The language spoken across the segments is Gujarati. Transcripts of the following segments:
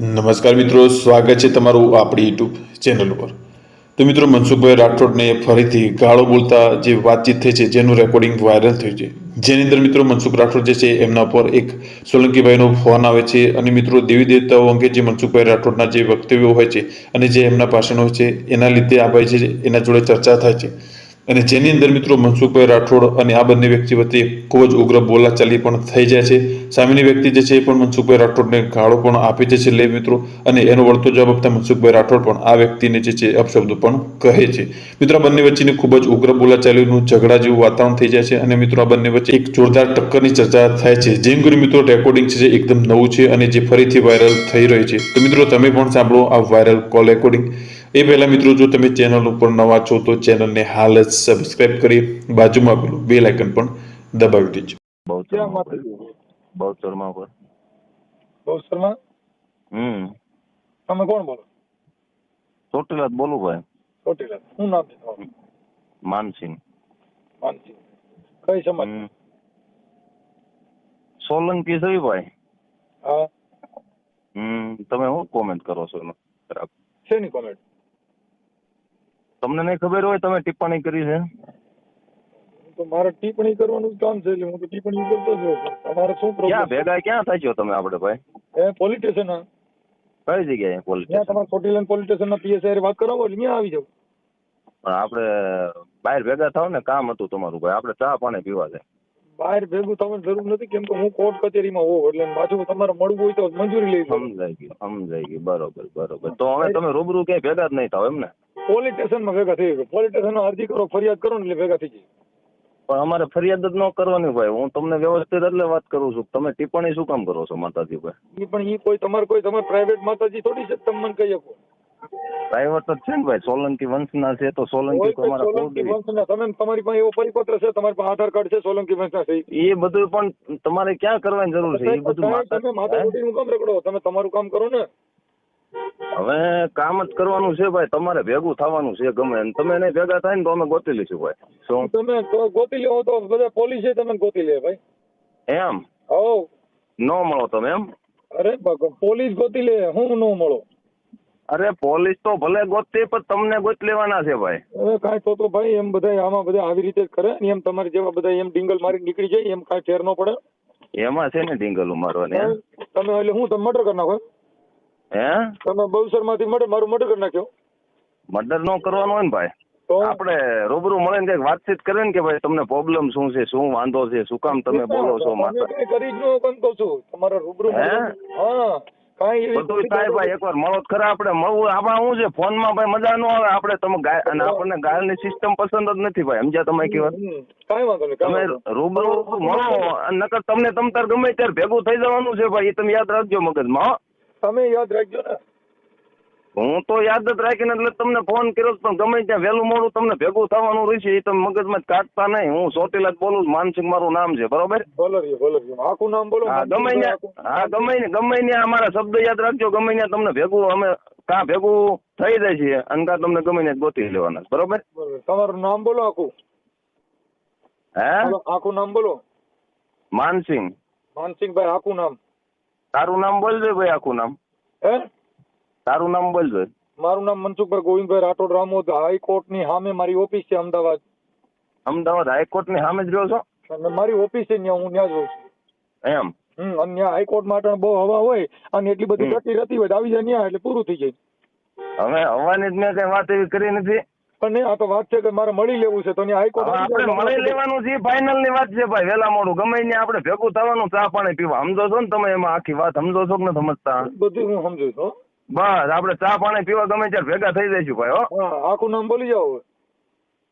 નમસ્કાર મિત્રો, સ્વાગત છે તમારું આપણી યુટ્યુબ ચેનલ ઉપર. તો મિત્રો, મનસુખભાઈ રાઠોડને ફરીથી ગાળો બોલતા જે વાતચીત થઈ છે, જેનું રેકોર્ડિંગ વાયરલ થયું છે. જેની અંદર મિત્રો, મનસુખ રાઠોડ જે છે, એમના પર એક સોલંકીભાઈનો ફોન આવે છે અને મિત્રો, દેવી દેવતાઓ અંગે જે મનસુખભાઈ રાઠોડના જે વક્તવ્યો હોય છે અને જે એમના ભાષણો હોય છે, એના લીધે આ ભાઈ છે, એના જોડે ચર્ચા થાય છે. અને જેની અંદર મિત્રો મનસુખભાઈ રાઠોડ અને આ બંને વ્યક્તિ વચ્ચે ખૂબ જ ઉગ્ર બોલાચાલી પણ થઈ જાય છે. સામેની વ્યક્તિ જે છે એ પણ મનસુખભાઈ રાઠોડને ગાળો પણ આપે છે લે મિત્રો અને એનો વળતો જવાબ આપતા મનસુખભાઈ રાઠોડ પણ આ વ્યક્તિને જે છે અપશબ્દો પણ કહે છે. મિત્રો બંને વચ્ચેની ખૂબ જ ઉગ્ર બોલાચાલીનું ઝઘડા જેવું વાતાવરણ થઈ જાય છે અને મિત્રો આ બંને વચ્ચે એક જોરદાર ટક્કરની ચર્ચા થાય છે. જેમ કરી મિત્રો રેકોર્ડિંગ છે એકદમ નવું છે અને જે ફરીથી વાયરલ થઈ રહ્યું છે. તો મિત્રો તમે પણ સાંભળો આ વાયરલ કોલ રેકોર્ડિંગ એ પહેલાં મિત્રો જો તમે ચેનલ ઉપર નવા છો તો ચેનલને હાલ જ સબસ્ક્રાઇબ કરી બાજુમાં પેલું બે લાઇકન પણ દબાવી દેજો. પર શર્મા હમ. તમે કોણ બોલો? ચોટીલા બોલું ભાઈ. ચોટીલા શું નામ છે તમારું? માનસિંહ. માનસિંહ. કઈ સમાજ? સોલંકી છે ભાઈ. હા. હમ. તમે શું કોમેન્ટ કરો છો? એમાં જરાક. શેની કોમેન્ટ તમને નહીં ખબર હોય તમે ટિપ્પણી કરી છે? તો મારે ટિપ્પણી કરવાનું કામ છે એટલે હું તો ટિપ્પણી કરતો જ હોઉં. તમારે શું ક્યાં પ્રોબ્લેમ ભેગા ક્યાં થાય છો તમે આપણે ભાઈ? એ પોલીસ સ્ટેશન કઈ જગ્યાએ પોલીસ સ્ટેશન તમારે ચોટીલા પોલીસ સ્ટેશન ના પીએસઆઈ વાત કરાવો એટલે ત્યાં આવી જાવ પણ આપણે બહાર ભેગા થાવ ને કામ હતું તમારું ભાઈ. આપણે ચા પાણી પીવા છે. બહાર ભેગું થવાની જરૂર નથી કેમ કે હું કોર્ટ કચેરીમાં હોઉં એટલે પાછું તમારે મળવું હોય તો મંજૂરી લઈ સમજાઈ ગયું સમજાઈ ગયું. બરોબર બરોબર. તો હવે તમે રૂબરૂ ક્યાંય ભેગા જ નહીં થાવ એમ ને? પોલીસ સ્ટેશનમાં ભેગા થઈ ગયો. પોલીસ સ્ટેશનમાં અરજી કરો ફરિયાદ કરો ને એટલે ભેગા થઈ જાય પણ અમારે ફરિયાદ જ ન કરવાની ભાઈ. હું તમને વ્યવસ્થિત એટલે વાત કરું છું. તમે ટિપ્પણી શું કામ કરો છો માતાજી ભાઈ ઈ પણ એ કોઈ તમારે કોઈ તમારે પ્રાઇવેટ માતાજી થોડી છે તમે મને કહી શકો. પ્રાઇવેટ જ છે ને ભાઈ. સોલંકી વંશના છે તો સોલંકી કોઈ તો કોઈ અમારા સોલંકી વંશના. તમે તમારી પાસે એવો પરિપત્ર છે તમારી પાસે આધાર કાર્ડ છે સોલંકી વંશના છે એ બધું પણ તમારે ક્યાં કરવાની જરૂર છે? એ બધું તમે માતા માતા કામ રખડો. તમે તમારું કામ કરો ને. હવે કામ જ કરવાનું છે ભાઈ તમારે ભેગું થવાનું છે ગમે. તમે એને ભેગા થાય ને તો અમે ગોતી લઈશું ભાઈ. શું? તમે ગોતી લેવો તો બધા પોલીસે તમે ગોતી લે ભાઈ. એમ? હો ન મળો તમે એમ? અરે પોલીસ ગોતી લે હું ન મળો. અરે પોલીસ તો ભલે ગોતતી પણ તમને ગોત લેવાના છે ભાઈ. હવે કાંઈ તો તો ભાઈ એમ બધા આમાં બધા આવી રીતે કરે ને એમ તમારે જેવા બધા એમ ડિંગલ મારી નીકળી જાય એમ કાંઈ ફેર ન પડે. એમાં છે ને ડિંગલું મારવાની? તમે એટલે હું તમે મર્ડર કરી નાખો? હે? તમે બહુસરમાંથી મર્ડર મારું મર્ડર કરી નાખ્યો. મર્ડર નો કરવાનો હોય ને ભાઈ. આપણે રૂબરૂ મળીને કંઈક વાતચીત કરે ને કે ભાઈ તમને પ્રોબ્લેમ શું છે શું વાંધો છે શું કામ તમે બોલો છો માતા કરી જ ન કેમ કહું છું. તમારે રૂબરૂ હે? હા બધું થાય ભાઈ એકવાર મળો ખરા. આપણે મળવું આમાં શું છે ફોનમાં ભાઈ મજા ન આવે. આપણે તમે ગાય અને આપણને ગાયલની સિસ્ટમ પસંદ જ નથી ભાઈ. સમજ્યા તમે કેવા તમે રૂબરૂ મળો નકર તમને તમ તાર ગમે ત્યારે ભેગું થઈ જવાનું છે ભાઈ. એ તમે યાદ રાખજો મગજમાં હો. તમે યાદ રાખજો ને. હું તો યાદ જ રાખીને એટલે તમને ફોન કર્યો પણ ગમે ત્યાં વહેલું મોડું તમને ભેગું થવાનું રહેશે એ તમે મગજમાં કાઢતા નહીં. હું ચોટીલા જ બોલું. માનસિંહ મારું નામ છે બરોબર? આખું નામ બોલો હા ગમે હા ગમે ને ગમે ત્યાં અમારા શબ્દ યાદ રાખજો ગમે ત્યાં તમને ભેગું અમે કાં ભેગું થઈ જાય છે અને કાં તમને ગમે ત્યાં ગોતી લેવાના બરોબર. તમારું નામ બોલો આખું. હે? આખું નામ બોલો. માનસિંહ. માનસિંહભાઈ આખું નામ. તારું નામ બોલજો ભાઈ આખું નામ. હે? તારું નામ બોલજો મારું નામ મનસુખભાઈ ગોવિંદભાઈ રાઠોડ રામોદ. હાઈકોર્ટની સામે મારી ઓફિસ છે અમદાવાદ. અમદાવાદ હાઈકોર્ટની સામે જ રહ્યો છો? અને મારી ઓફિસ છે ત્યાં હું ત્યાં જ રહું છું. એમ? હમ અને ત્યાં હાઈકોર્ટ માટે બહુ હવા હોય અને એટલી બધી ગતિ રહેતી હોય આવી જાય ત્યાં એટલે પૂરું થઈ જાય. હવે હવાની જ મેં કઈ વાત એવી કરી નથી? પણ નહીં આ તો વાત છે કે મારે મળી લેવું છે તો હાઈકોર્ટ મળી લેવાનું છે ફાઇનલની વાત છે ભાઈ વેલા મોડું. ગમે ને આપણે ભેગું થવાનું ચા પાણી પીવા. સમજો છો ને તમે એમાં આખી વાત સમજો છો કે ન સમજતા? બધું હું સમજુ છું. બસ આપણે ચા પાણી પીવા ગમે ત્યારે ભેગા થઈ જઈશું ભાઈ હો. આખું નામ બોલી જાવ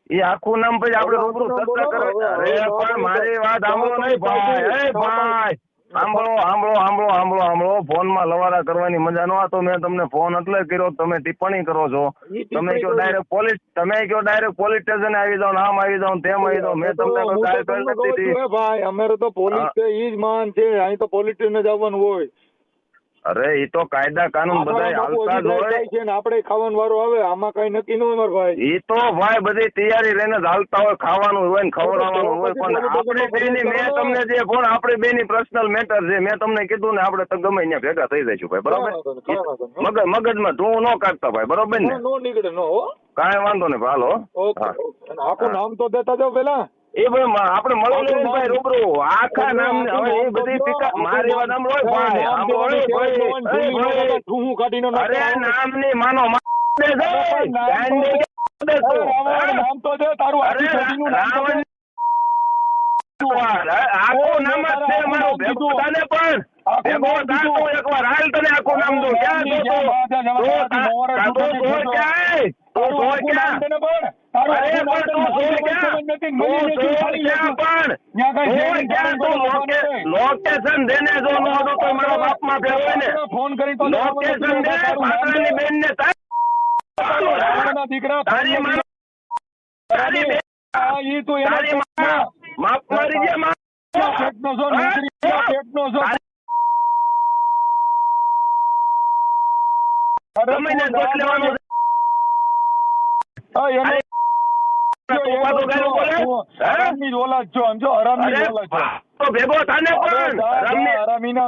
એ આખું નામ પછી આપણે રૂબરૂ ચર્ચા. કરે. અરે પણ મારી વાત સાંભળો નહીં ભાઈ એ ભાઈ. સાંભળો સાંભળો સાંભળો સાંભળો ફોનમાં લવારા કરવાની મજા ન આવે તો મેં તમને ફોન એટલે કર્યો તમે ટિપ્પણી કરો છો. તમે કયો. ડાયરેક્ટ પોલીસ તમે કયો ડાયરેક્ટ પોલીસ સ્ટેશન આવી જાઓ આમ આવી જાઓ તેમ આવી જાઓ. મેં તમને કોઈ કરી નથી ભાઈ અમારે તો પોલીસ છે ઈ જ માન છે અહીં તો પોલીસ સ્ટેશન જ આવવાનું હોય. અરે એ તો કાયદા કાનૂન બધા હાલતા જ હોય. છે ને આપણે ખાવાનું વારો આવે આમાં કઈ નક્કી ન હોય ભાઈ. એ તો ભાઈ બધી તૈયારી લઈને જ હાલતા હોય ખાવાનું હોય ને ખવડાવવાનું હોય પણ આપણે બેની મેં તમને જે ફોન આપણે બેની પર્સનલ મેટર છે મેં તમને કીધું ને આપણે તો ગમે ત્યાં ભેગા થઈ જઈશું ભાઈ બરોબર. મગજ મગજમાં ધૂ ન કાઢતા ભાઈ બરોબર ને? નો નીકળે નો કાંઈ વાંધો નહીં ભાઈ, હાલો. ઓકે હા. આખું નામ તો દેતા જાવ પેલા એ ભાઈ આપણે મળવાનું ભાઈ રૂબરૂ. આખા નામ હવે એ બધી ટીકા મારે એવા નામ હોય ભાઈ આમ ભાઈ હું કાઢીને અરે નામ નામની માનો નામ તો- તો. દે તારું અરે આખી છોડીનું નામ રાવણ આખું નામ જ છે મારું. ભેગું તને પણ. ભેગો નામ થા કીધું. તું એકવાર. હાલ તને આખું નામ દઉં. ક્યાં તો તું? તું તા- તા- તું તું? તું તું ક્યાં? તો ને તું ને. તું ક્યાં? લોકેશન દેને જો નો હતું તો મારા બાપમાં ફેરવે ને ફોન કરી તો લોકેશન દે પાટણની દીકરા તારી માં- તારી બેન- હા, ઈ તું તારી માં- માફ મારી જે માં- પેટનો છો, નોકરી પેટનો છો. અરે ગમે ને ગોત લેવાનું અરે, તું પાછો ગાળો બોલે? હે? હરામની જ છો, સમજો? છો. ભેગો થાને પણ હરામીના